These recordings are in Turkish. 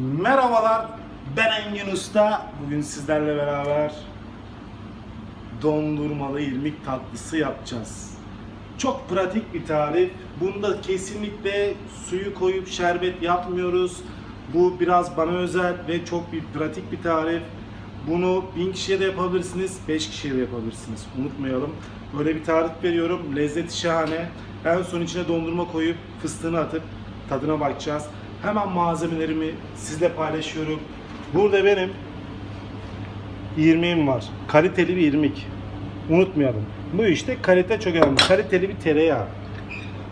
Merhabalar, ben Engin Usta. Bugün sizlerle beraber dondurmalı irmik tatlısı yapacağız. Çok pratik bir tarif. Bunda kesinlikle suyu koyup şerbet yapmıyoruz. Bu biraz bana özel ve çok bir pratik bir tarif. Bunu 1000 kişiye de yapabilirsiniz, 5 kişiye de yapabilirsiniz. Unutmayalım. Böyle bir tarif veriyorum. Lezzeti şahane. En son içine dondurma koyup fıstığını atıp tadına bakacağız. Hemen malzemelerimi sizle paylaşıyorum. Burada benim irmiğim var. Kaliteli bir irmik. Unutmayalım. Bu işte kalite çok önemli. Kaliteli bir tereyağı.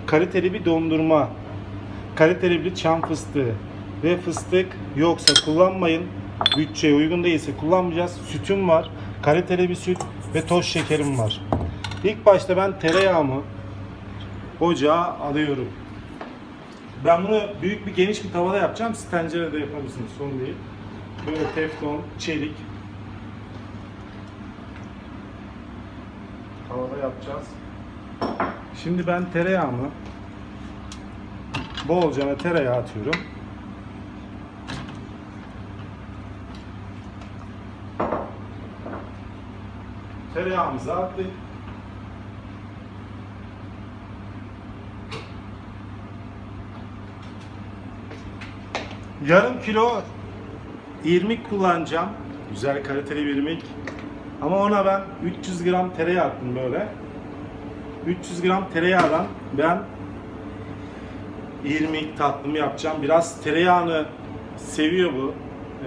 Kaliteli bir dondurma. Kaliteli bir çam fıstığı. Ve fıstık yoksa kullanmayın. Bütçeye uygun değilse kullanmayacağız. Sütüm var. Kaliteli bir süt ve toz şekerim var. İlk başta ben tereyağımı ocağa alıyorum. Ben bunu büyük bir geniş bir tavada yapacağım. Siz tencerede yapabilirsiniz. Sorun değil. Böyle teflon, çelik. Tavada yapacağız. Şimdi ben tereyağımı bolca tereyağı atıyorum. Tereyağımızı attık. Yarım kilo irmik kullanacağım. Güzel kaliteli bir irmik. Ama ona ben 300 gram tereyağı attım böyle. 300 gram tereyağdan ben irmik tatlımı yapacağım. Biraz tereyağını seviyor bu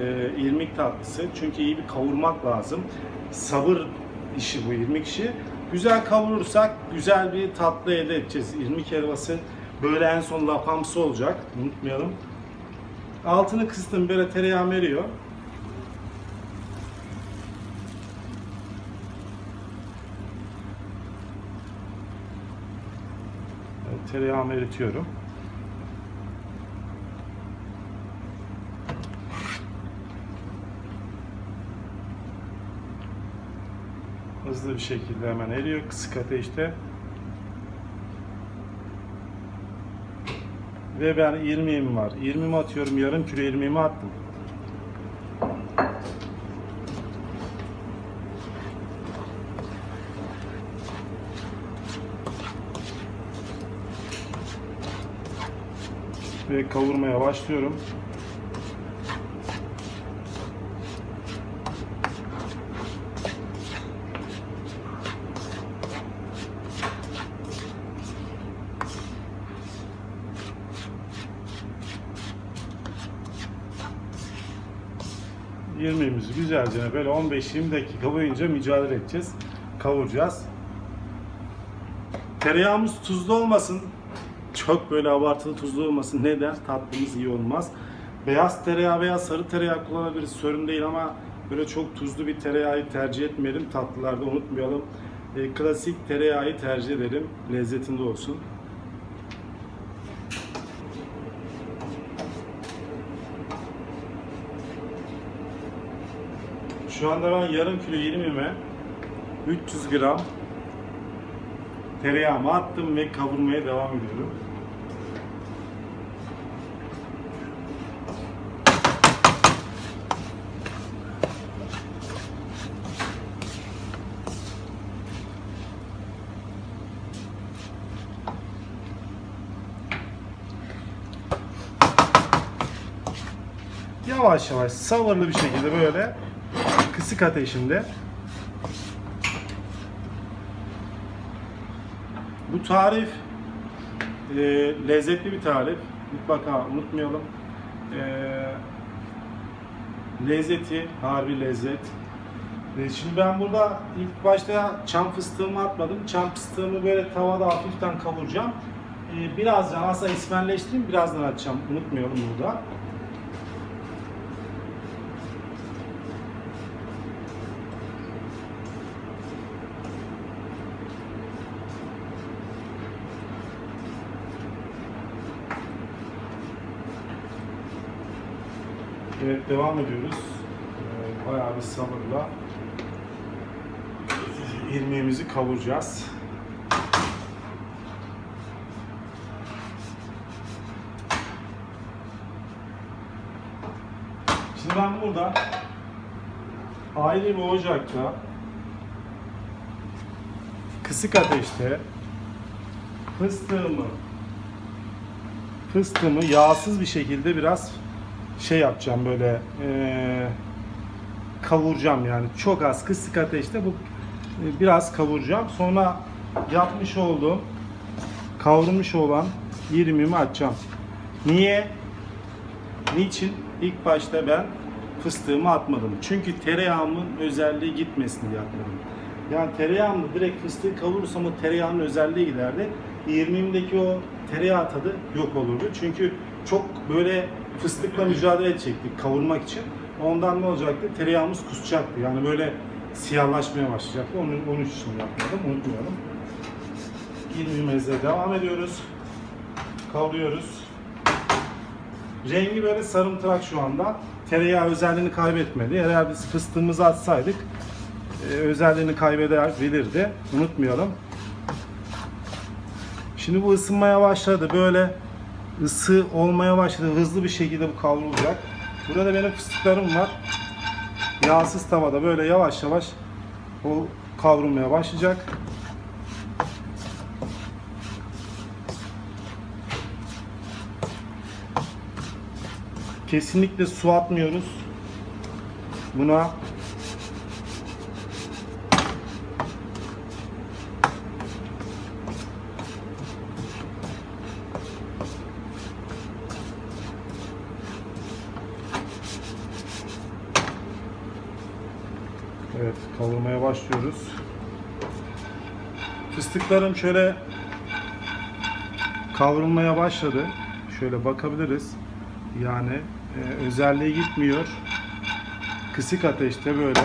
e, irmik tatlısı. Çünkü iyi bir kavurmak lazım. Sabır işi bu irmik işi. Güzel kavurursak güzel bir tatlı elde edeceğiz. İrmik helvası böyle en son lapamsı olacak. Unutmayalım. Altını kıstım böyle tereyağı veriyor. Evet, tereyağımı eritiyorum. Hızlı bir şekilde hemen eriyor kısık ateşte. Ve ben irmiğim var. İrmiğimi atıyorum. Yarım kilo irmiğimi attım. Ve kavurmaya başlıyorum. İrmiğimizi güzelce böyle 15-20 dakika boyunca mücadele edeceğiz. Kavuracağız. Tereyağımız tuzlu olmasın. Çok böyle abartılı tuzlu olmasın. Neden? Tatlımız iyi olmaz. Beyaz tereyağı veya sarı tereyağı kullanabiliriz. Sorun değil ama böyle çok tuzlu bir tereyağı tercih etmeyelim. Tatlılarda unutmayalım. E, klasik tereyağı tercih edelim. Lezzetinde olsun. Şu anda ben yarım kilo irmime 300 gram tereyağımı attım ve kavurmaya devam ediyorum. Yavaş yavaş sabırlı bir şekilde böyle kısık ateşinde Bu tarif e, lezzetli bir tarif. Mutlaka unutmayalım. E, lezzeti, harbi lezzet. E, şimdi ben burada ilk başta çam fıstığımı atmadım. Çam fıstığımı böyle tavada hafiften kavuracağım. E, birazdan aslında ismenleştireyim, birazdan atacağım. Unutmayalım burada. Evet devam ediyoruz. Ee, Bayağı bir sabırla irmiğimizi kavuracağız. Şimdi ben burada ayrı bir ocakta kısık ateşte fıstığımı fıstığımı yağsız bir şekilde biraz şey yapacağım böyle eee, kavuracağım yani çok az kısık ateşte bu e, biraz kavuracağım. Sonra yapmış olduğum kavrulmuş olan irmimi açacağım. Niye? Niçin? İlk başta ben fıstığımı atmadım. Çünkü tereyağımın özelliği gitmesin diye atmadım. Yani tereyağımla direkt fıstığı kavurursam o tereyağının özelliği giderdi. İrmiğimdeki o tereyağı tadı yok olurdu. Çünkü çok böyle fıstıkla mücadele edecektik kavurmak için. Ondan ne olacaktı? Tereyağımız kusacaktı. Yani böyle siyahlaşmaya başlayacaktı. Onun, onun için yapmadım. Unutmayalım. İrmiğimize devam ediyoruz. Kavuruyoruz. Rengi böyle sarımtırak şu anda. Tereyağı özelliğini kaybetmedi. Eğer biz fıstığımızı atsaydık e, özelliğini kaybedebilirdi. Unutmayalım. Şimdi bu ısınmaya başladı. Böyle ısı olmaya başladı. Hızlı bir şekilde bu kavrulacak. Burada benim fıstıklarım var. Yağsız tavada böyle yavaş yavaş o kavrulmaya başlayacak. Kesinlikle su atmıyoruz. Buna Evet, kavurmaya başlıyoruz. Fıstıklarım şöyle kavrulmaya başladı. Şöyle bakabiliriz. Yani e, özelliği gitmiyor. Kısık ateşte böyle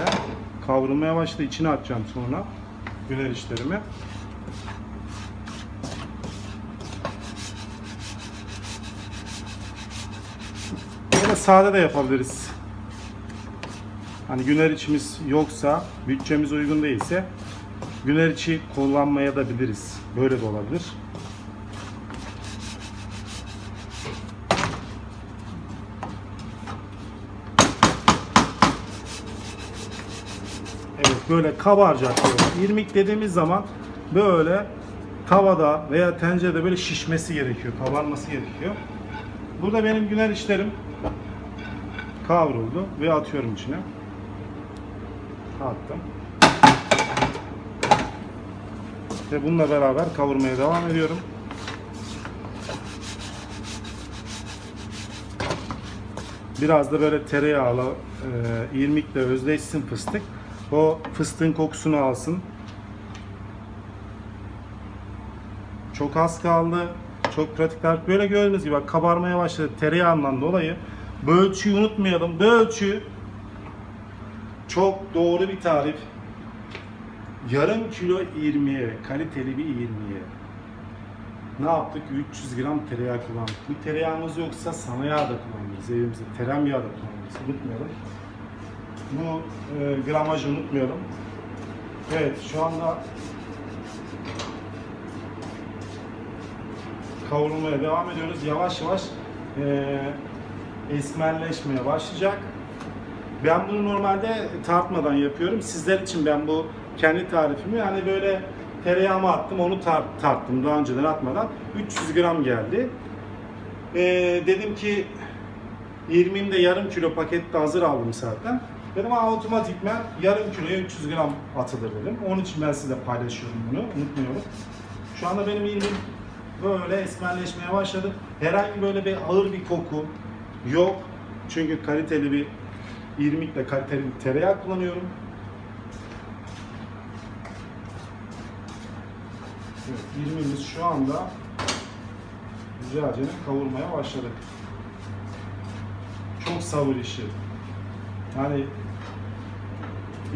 kavrulmaya başladı. İçine atacağım sonra güner işlerimi. Böyle sade de yapabiliriz. Hani güner içimiz yoksa, bütçemiz uygun değilse güner içi kullanmaya da biliriz. Böyle de olabilir. Evet böyle kabaracak. İrmik dediğimiz zaman böyle tavada veya tencerede böyle şişmesi gerekiyor, kabarması gerekiyor. Burada benim güner işlerim kavruldu ve atıyorum içine. Attım. Ve bununla beraber kavurmaya devam ediyorum. Biraz da böyle tereyağlı, e, irmikle özleşsin fıstık. O fıstığın kokusunu alsın. Çok az kaldı. Çok pratikler. Böyle gördüğünüz gibi bak kabarmaya başladı tereyağından dolayı. Bu ölçüyü unutmayalım. Bu ölçü çok doğru bir tarif. Yarım kilo irmiğe, kaliteli bir irmiğe. Ne yaptık? 300 gram tereyağı kullandık. Bu tereyağımız yoksa sana yağ da kullanırız evimizde. Tereyağı da kullanırız. Unutmayalım. Bu e, gramajı unutmayalım. Evet şu anda kavrulmaya devam ediyoruz. Yavaş yavaş e, esmerleşmeye başlayacak. Ben bunu normalde tartmadan yapıyorum. Sizler için ben bu kendi tarifimi yani böyle tereyağımı attım onu tar- tarttım daha önceden atmadan 300 gram geldi. Ee, dedim ki 20'imde yarım kilo pakette hazır aldım zaten. Dedim "Aa, otomatikmen yarım kiloya 300 gram atılır dedim. Onun için ben size paylaşıyorum bunu unutmuyorum. Şu anda benim 20 böyle esmerleşmeye başladı. Herhangi böyle bir ağır bir koku yok. Çünkü kaliteli bir irmikle kaliteli tereyağı kullanıyorum. Evet, irmiğimiz şu anda güzelce kavurmaya başladı. Çok sabır işi. Yani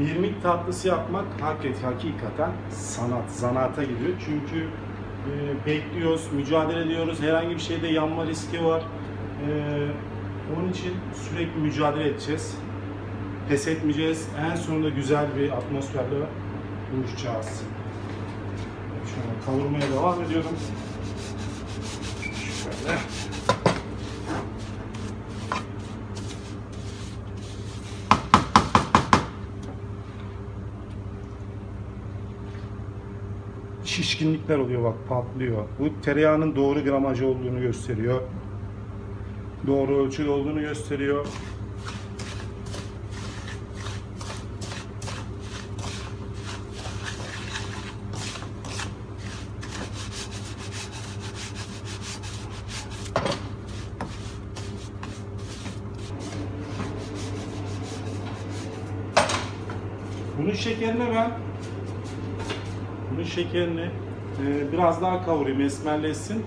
irmik tatlısı yapmak hakik- hakikaten sanat, zanaata gidiyor. Çünkü e, bekliyoruz, mücadele ediyoruz. Herhangi bir şeyde yanma riski var. E, onun için sürekli mücadele edeceğiz pes etmeyeceğiz. En sonunda güzel bir atmosferle buluşacağız. Şöyle kavurmaya devam ediyorum. Şöyle. şişkinlikler oluyor bak patlıyor. Bu tereyağının doğru gramaj olduğunu gösteriyor. Doğru ölçülü olduğunu gösteriyor. Şekerine ben bunun şekerini e, biraz daha kavurayım esmerleşsin.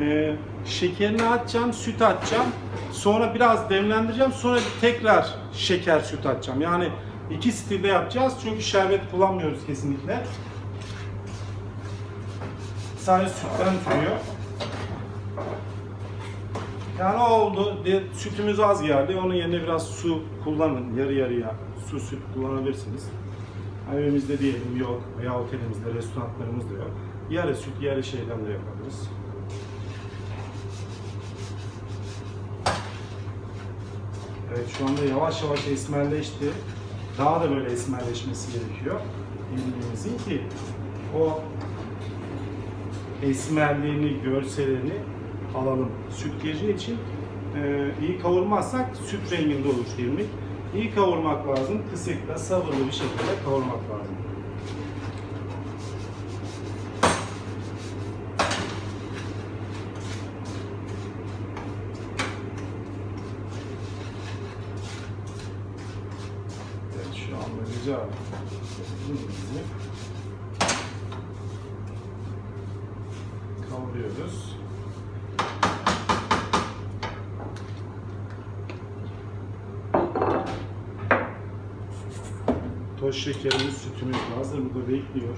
E, şekerini atacağım, süt atacağım. Sonra biraz demlendireceğim. Sonra tekrar şeker süt atacağım. Yani iki stilde yapacağız. Çünkü şerbet kullanmıyoruz kesinlikle. Sadece sütten türüyor. Yani oldu. Sütümüz az geldi. Onun yerine biraz su kullanın. Yarı yarıya su süt kullanabilirsiniz. Evimizde diyelim yok veya otelimizde, restoranlarımızda yok. Yarı süt, yarı şeyden de yapabiliriz. Evet şu anda yavaş yavaş esmerleşti. Daha da böyle esmerleşmesi gerekiyor. Bildiğimizin ki o esmerliğini, görselini alalım. Süt için e, iyi kavurmazsak süt renginde olur irmik. İyi kavurmak lazım. Kısıkta, sabırlı bir şekilde kavurmak lazım. Evet şu anda güzel. Irmiğimizi kavuruyoruz. Toz şekerimiz, sütümüz hazır. Burada bekliyor.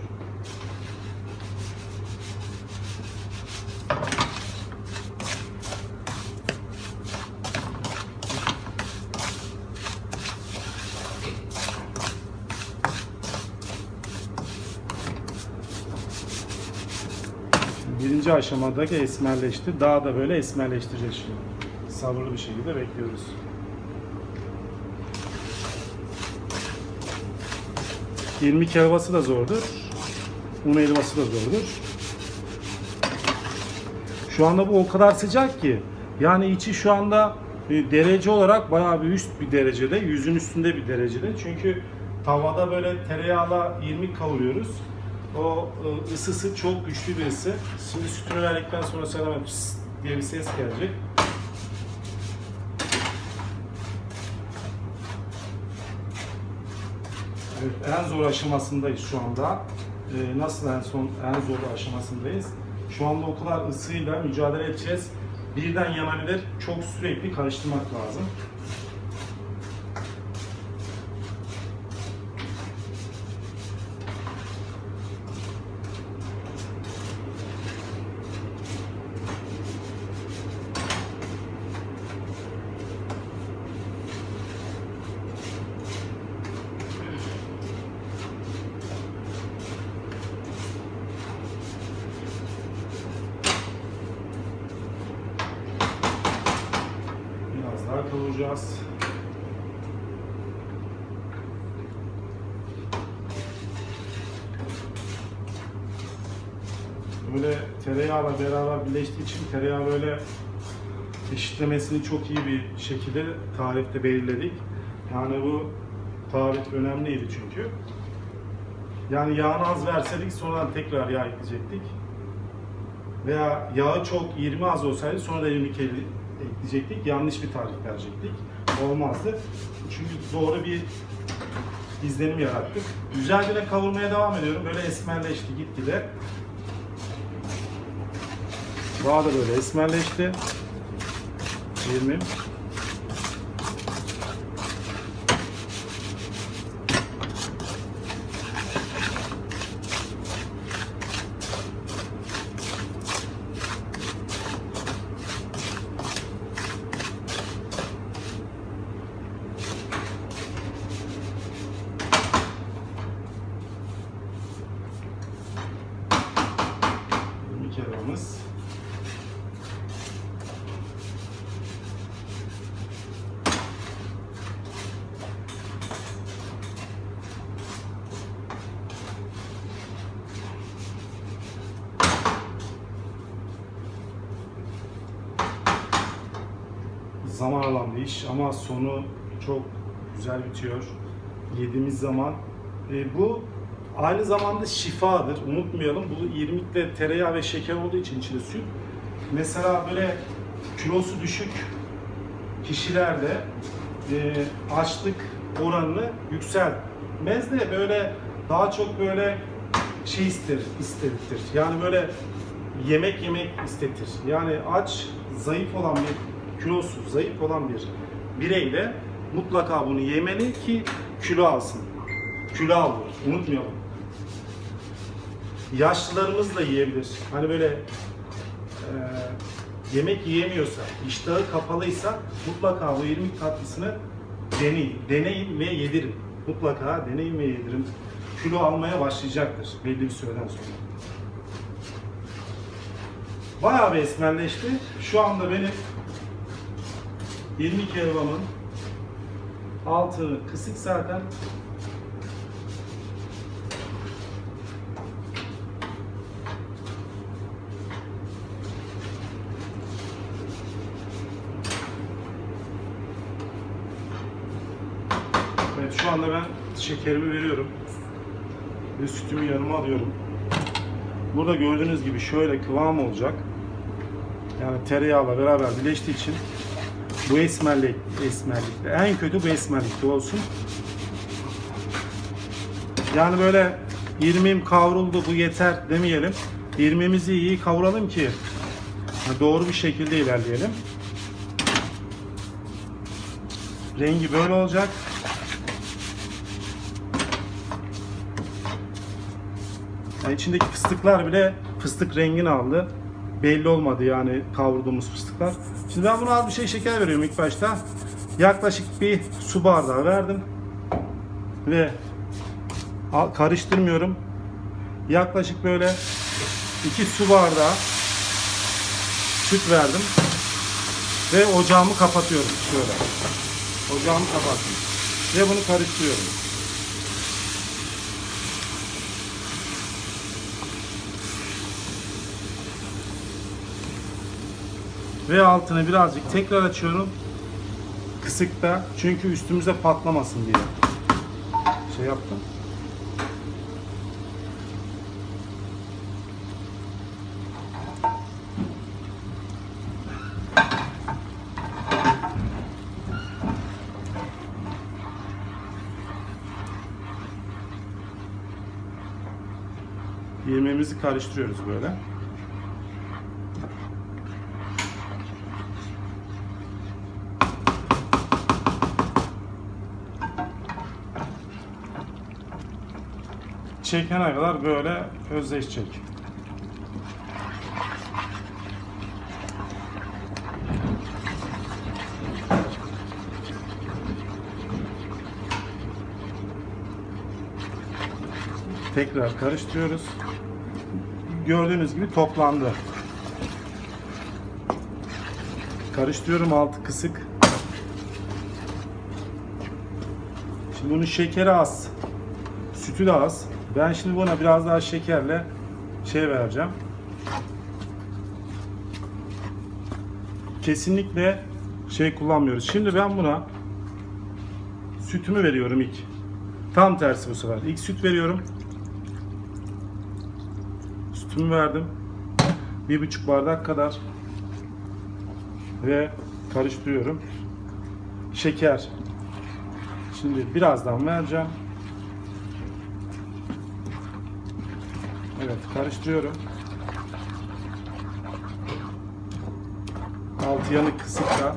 Birinci aşamadaki esmerleşti. Daha da böyle esmerleştireceğiz şimdi. Sabırlı bir şekilde bekliyoruz. İrmik helvası da zordur. Un helvası da zordur. Şu anda bu o kadar sıcak ki yani içi şu anda e, derece olarak bayağı bir üst bir derecede, yüzün üstünde bir derecede. Çünkü tavada böyle tereyağla irmik kavuruyoruz. O e, ısısı çok güçlü bir ısı. Şimdi sütünü verdikten sonra sana diye bir ses gelecek. En zor aşamasındayız şu anda. Ee, nasıl en son en zor aşamasındayız? Şu anda o kadar ısıyla mücadele edeceğiz. Birden yanabilir. Çok sürekli karıştırmak lazım. Biraz daha kavuracağız. Böyle tereyağla beraber birleştiği için tereyağı böyle eşitlemesini çok iyi bir şekilde tarifte belirledik. Yani bu tarif önemliydi çünkü. Yani yağını az verseydik sonradan tekrar yağ ekleyecektik. Veya yağı çok 20 az olsaydı sonra da 22 ekleyecektik. Yanlış bir tarif verecektik. Olmazdı. Çünkü doğru bir izlenim yarattık. Güzel bir kavurmaya devam ediyorum. Böyle esmerleşti gitgide. Daha da böyle esmerleşti. 20. Bir kelamız. Zaman alan bir iş ama sonu çok güzel bitiyor. Yediğimiz zaman. E, bu aynı zamanda şifadır. Unutmayalım. Bu irmikle tereyağı ve şeker olduğu için içinde süt. Mesela böyle kilosu düşük kişilerde e, açlık oranını yükseltmez de böyle daha çok böyle şey ister, istetir. Yani böyle yemek yemek istetir. Yani aç, zayıf olan bir kilosu, zayıf olan bir bireyle mutlaka bunu yemeli ki kilo alsın. Kilo alır. Unutmayalım. Yaşlılarımız da yiyebilir. Hani böyle e, yemek yiyemiyorsa, iştahı kapalıysa mutlaka bu irmik tatlısını deneyin. Deneyin ve yedirin. Mutlaka deneyin ve yedirin. Kilo almaya başlayacaktır belli bir süreden sonra. Bayağı bir esmerleşti. Şu anda benim irmik helvamın altı kısık zaten. Evet şu anda ben şekerimi veriyorum. Ve sütümü yanıma alıyorum. Burada gördüğünüz gibi şöyle kıvam olacak. Yani tereyağla beraber birleştiği için bu esmerlik, esmerlikte en kötü bu esmerlikte olsun. Yani böyle irmim kavruldu bu yeter demeyelim. İrmimizi iyi kavuralım ki doğru bir şekilde ilerleyelim. Rengi böyle olacak. Yani içindeki fıstıklar bile fıstık rengini aldı. Belli olmadı yani kavurduğumuz fıstıklar. Şimdi ben buna az bir şey şeker veriyorum ilk başta. Yaklaşık bir su bardağı verdim. Ve karıştırmıyorum. Yaklaşık böyle iki su bardağı süt verdim. Ve ocağımı kapatıyorum şöyle. Ocağımı kapattım. Ve bunu karıştırıyorum. Ve altını birazcık tekrar açıyorum. Kısıkta. Çünkü üstümüze patlamasın diye. Şey yaptım. Yemeğimizi karıştırıyoruz böyle. Çekene kadar böyle özleşecek. Tekrar karıştırıyoruz. Gördüğünüz gibi toplandı. Karıştırıyorum altı kısık. Şimdi bunun şekeri az. Sütü de az. Ben şimdi buna biraz daha şekerle şey vereceğim. Kesinlikle şey kullanmıyoruz. Şimdi ben buna sütümü veriyorum ilk. Tam tersi bu sefer. İlk süt veriyorum. Sütümü verdim. Bir buçuk bardak kadar. Ve karıştırıyorum. Şeker. Şimdi birazdan vereceğim. Evet karıştırıyorum. Altı yanık kısıkta.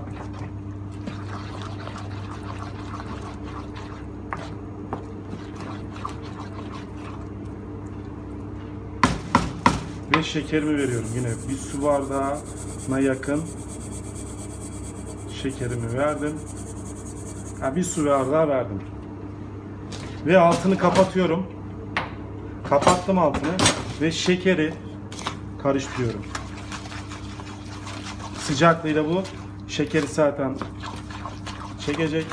Ve şekerimi veriyorum yine bir su bardağına yakın şekerimi verdim. Ha, bir su bardağı verdim. Ve altını kapatıyorum. Kapattım altını ve şekeri karıştırıyorum. Sıcaklığıyla bu şekeri zaten çekecek.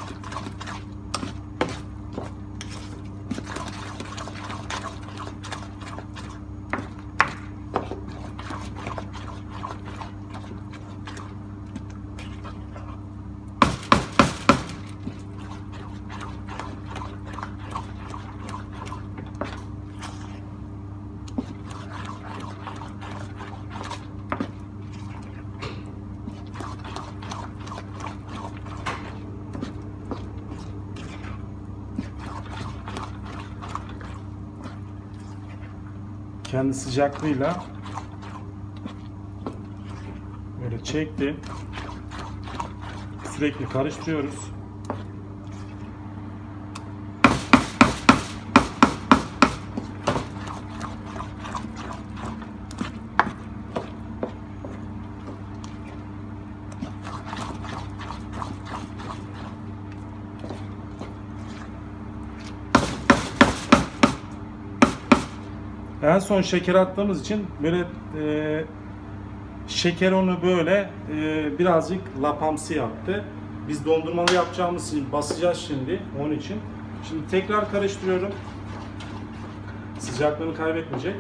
kendi sıcaklığıyla böyle çekti. Sürekli karıştırıyoruz. En son şeker attığımız için böyle e, şeker onu böyle e, birazcık lapamsı yaptı. Biz dondurmalı yapacağımız için basacağız şimdi onun için. Şimdi tekrar karıştırıyorum. Sıcaklığını kaybetmeyecek.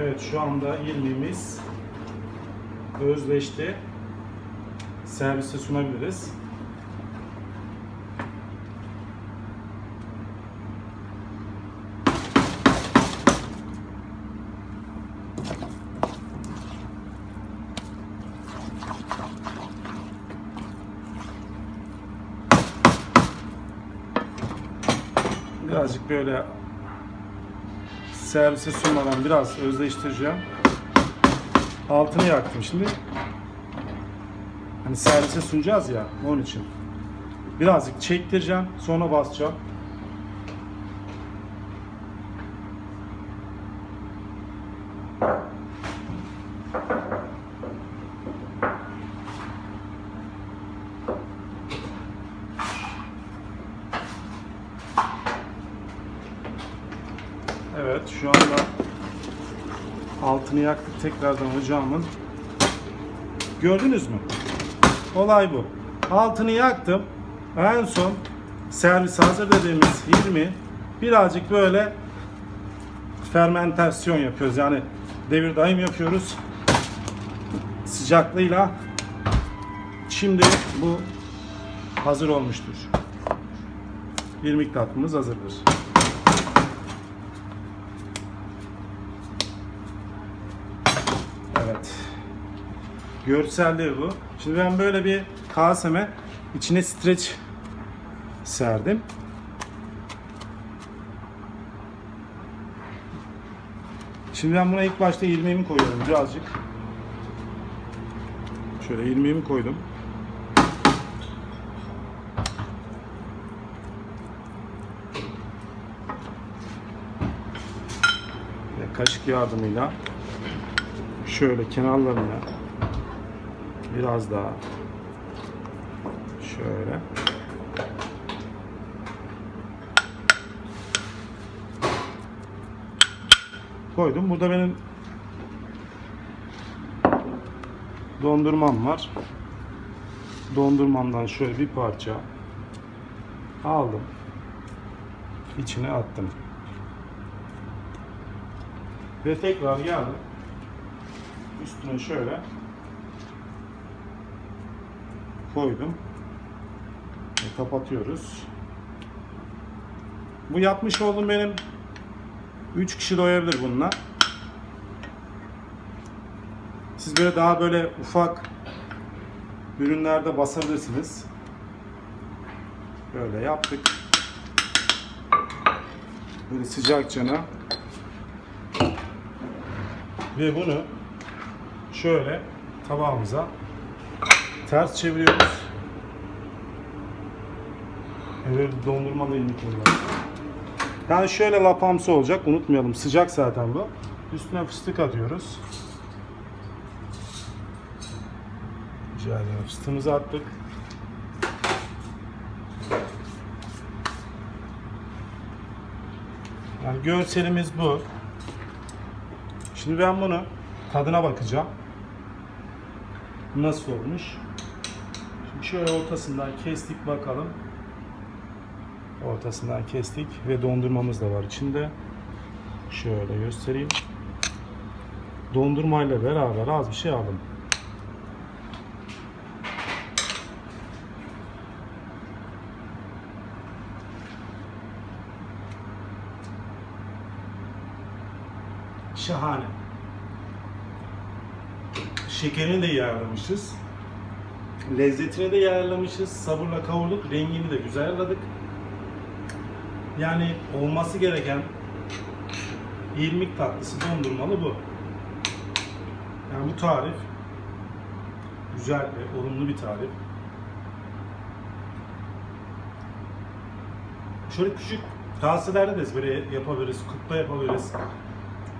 Evet şu anda ilmimiz özleşti. Servise sunabiliriz. Birazcık böyle servise sunmadan biraz özleştireceğim. Altını yaktım şimdi. Hani servise sunacağız ya onun için. Birazcık çektireceğim sonra basacağım. Evet şu anda altını yaktık tekrardan ocağımın. Gördünüz mü? Olay bu. Altını yaktım. En son servis hazır dediğimiz 20 birazcık böyle fermentasyon yapıyoruz. Yani devir daim yapıyoruz. Sıcaklığıyla şimdi bu hazır olmuştur. İrmik tatlımız hazırdır. Evet. Görselliği bu. Şimdi ben böyle bir kaseme içine streç serdim. Şimdi ben buna ilk başta ilmeğimi koyuyorum birazcık. Şöyle ilmeğimi koydum. Kaşık yardımıyla şöyle kenarlarına biraz daha şöyle koydum. Burada benim dondurmam var. Dondurmamdan şöyle bir parça aldım. İçine attım. Ve tekrar geldim üstüne şöyle koydum. Ve kapatıyoruz. Bu yapmış olduğum benim 3 kişi doyabilir bununla. Siz böyle daha böyle ufak ürünlerde basabilirsiniz. Böyle yaptık. Böyle sıcakçana ve bunu şöyle tabağımıza ters çeviriyoruz. Evet dondurmalı ilmek olarak. Yani şöyle lapamsı olacak unutmayalım sıcak zaten bu. Üstüne fıstık atıyoruz. Rica ederim fıstığımızı attık. Yani görselimiz bu. Şimdi ben bunu tadına bakacağım. Nasıl olmuş? şöyle ortasından kestik bakalım. Ortasından kestik ve dondurmamız da var içinde. Şöyle göstereyim. Dondurmayla beraber az bir şey aldım. Şahane. Şekerini de iyi ayarlamışız. Lezzetini de iyi ayarlamışız. Sabırla kavurduk. Rengini de güzel ayarladık. Yani olması gereken irmik tatlısı dondurmalı bu. Yani bu tarif güzel ve olumlu bir tarif. Şöyle küçük kaselerde de böyle yapabiliriz, kupta yapabiliriz.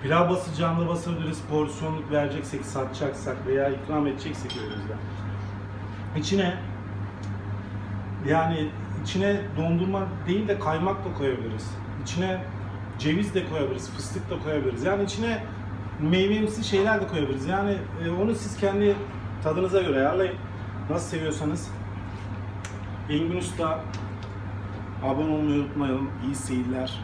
Pilav basacağında basabiliriz, porsiyonluk vereceksek, satacaksak veya ikram edeceksek önümüzde. İçine yani içine dondurma değil de kaymak da koyabiliriz. İçine ceviz de koyabiliriz, fıstık da koyabiliriz. Yani içine meyvemsi şeyler de koyabiliriz. Yani e, onu siz kendi tadınıza göre ayarlayın. Nasıl seviyorsanız. Engin Usta abone olmayı unutmayalım. İyi seyirler.